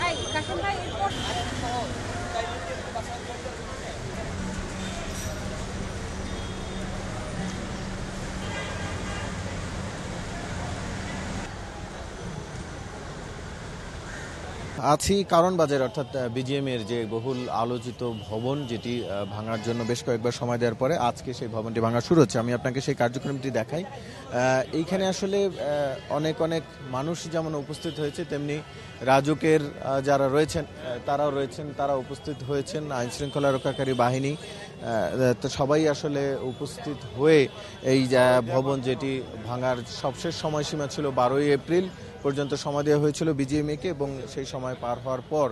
Ay, kasama yung airport. আছি কারণ বাজার, অর্থাৎ বিজিএম এর যে বহুল আলোচিত ভবন যেটি ভাঙার জন্য বেশ কয়েকবার সময় দেওয়ার পরে আজকে সেই ভবনটি ভাঙা শুরু হচ্ছে। আমি আপনাকে সেই কার্যক্রমটি দেখাই। এইখানে আসলে অনেক অনেক মানুষ যেমন উপস্থিত হয়েছে, তেমনি রাজুকের যারা রয়েছেন তারাও রয়েছেন, তারা উপস্থিত হয়েছেন। আইন শৃঙ্খলা রক্ষাকারী বাহিনী তো সবাই আসলে উপস্থিত হয়ে এই ভবন যেটি ভাঙার সবশেষ সময়সীমা ছিল বারোই এপ্রিল। পর্যন্ত সময় দেওয়া হয়েছিল বিজিএমএকে এবং সেই সময় পার হওয়ার পর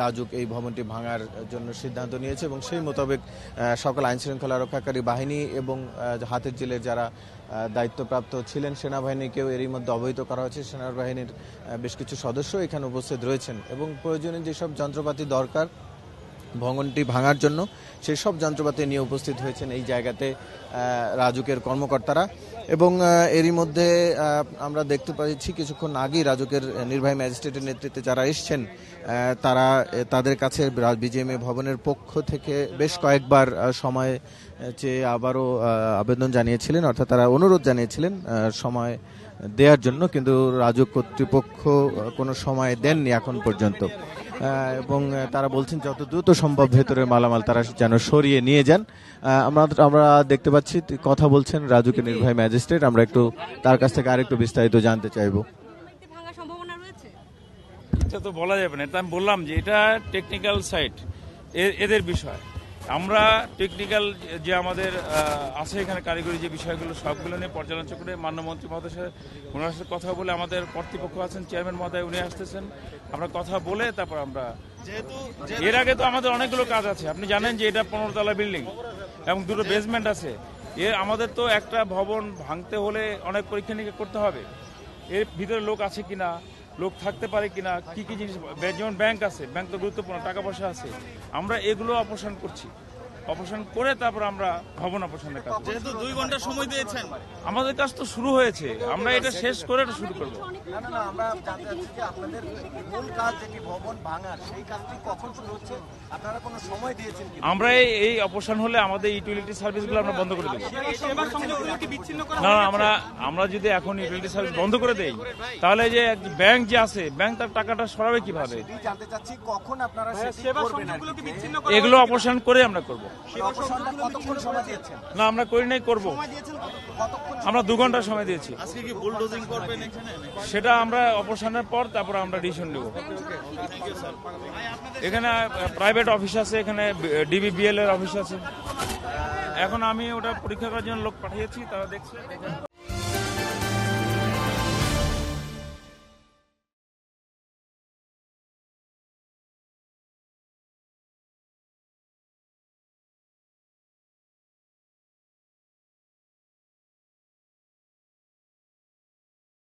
রাজুক এই ভবনটি ভাঙার জন্য সিদ্ধান্ত নিয়েছে এবং সেই মোতাবেক সকল আইন শৃঙ্খলা রক্ষাকারী বাহিনী এবং হাতের জেলের যারা দায়িত্বপ্রাপ্ত ছিলেন সেনাবাহিনীকেও এরই মধ্যে অবহিত করা হয়েছে। সেনাবাহিনীর বেশ কিছু সদস্য এখানে উপস্থিত রয়েছেন এবং প্রয়োজনীয় যেসব যন্ত্রপাতি দরকার ভবনটি ভাঙার জন্য সেই সব যন্ত্রপাতি নিয়ে উপস্থিত হয়েছেন এই জায়গাতে রাজুকের কর্মকর্তারা। এবং এরই মধ্যে আমরা দেখতে পাচ্ছি কিছুক্ষণ আগেই রাজুকের নির্বাহী ম্যাজিস্ট্রেটের নেতৃত্বে যারা এসছেন তারা তাদের কাছে বিজিএমএ ভবনের পক্ষ থেকে বেশ কয়েকবার সময় চেয়ে আবারও আবেদন জানিয়েছিলেন, অর্থাৎ তারা অনুরোধ জানিয়েছিলেন সময় দেওয়ার জন্য কিন্তু রাজুক কর্তৃপক্ষ কোনো সময় দেননি এখন পর্যন্ত। এবং তারা বলছেন যত দ্রুত সম্ভব ভেতরের মালামাল তারা যেন সরিয়ে নিয়ে যান। আমরা আমরা দেখতে পাচ্ছি কথা বলছেন রাজুকের নির্বাহী ম্যাজিস্ট্রেট। আমরা একটু তার কাছ থেকে আরেকটু বিস্তারিত জানতে চাইব। এটা তো বলা যাবে না। এটা আমি বললাম যে এটা টেকনিক্যাল সাইট এদের বিষয়। আমরা টেকনিক্যাল যে আমাদের আছে এখানে কারিগরি যে বিষয়গুলো সবগুলো নিয়ে পর্যালোচনা করে মান্যমন্ত্রী মহোদয়ের সাথে ওনার সাথে কথা বলে আমাদের কর্তৃপক্ষ আছেন চেয়ারম্যান মহোদয় উনি আসতেছেন। আমরা কথা বলে তারপর আমরা এর আগে তো আমাদের অনেকগুলো কাজ আছে। আপনি জানেন যে এটা পনেরো তলা বিল্ডিং এবং দুটো বেসমেন্ট আছে। এর আমাদের তো একটা ভবন ভাঙতে হলে অনেক পরীক্ষা নিরীক্ষা করতে হবে। এর ভিতরে লোক আছে কিনা? লোক থাকতে পারে কিনা, কি কি জিনিস যেমন ব্যাংক আছে ব্যাংক তো গুরুত্বপূর্ণ, টাকা পয়সা আছে। আমরা এগুলো অপসারণ করছি। অপারেশন করে তারপর আমরা ভবন অপারেশনের কাজ করছি। যেহেতু দুই ঘণ্টা সময় দিয়েছেন। আমাদের কাজ তো শুরু হয়েছে। আমরা এটা শেষ করে এটা শুরু করব। না আমরা জানতে চাচ্ছি যে আপনাদের মূল কাজ যেটি ভবন ভাঙার সেই কাজটি কখন শুরু হচ্ছে? আপনারা কোনো সময় দিয়েছেন কি আমরা এই এই অপারেশন হলে আমাদের ইউটিলিটি সার্ভিসগুলো আমরা বন্ধ করে দেবো। সেবা সংযোগগুলো কি বিচ্ছিন্ন করা না না, আমরা আমরা যদি এখন ইউটিলিটি সার্ভিস বন্ধ করে দেই তাহলে যে ব্যাংক যে আছে ব্যাংক তার টাকাটা সরাবে কীভাবে? জানতে চাচ্ছি কখন আপনারা করা এগুলো অপারেশন করে আমরা করব। অপারেশনটা কতক্ষণ সময় দিয়েছেন? না আমরা করি নাই করব। সময় দিয়েছেন কত- কতক্ষণ আমরা দু ঘণ্টা সময় দিয়েছি। আজকে কি বুলডোজিং করবেন এখানে? সেটা আমরা অপারেশনের পর তারপর আমরা ডিসিশন নেব। এখানে প্রাইভেট অফিস আছে এখানে ডিবিবিএল এর অফিস আছে। এখন আমি ওটা পরীক্ষা করার জন্য লোক পাঠিয়েছি তারা দেখছে।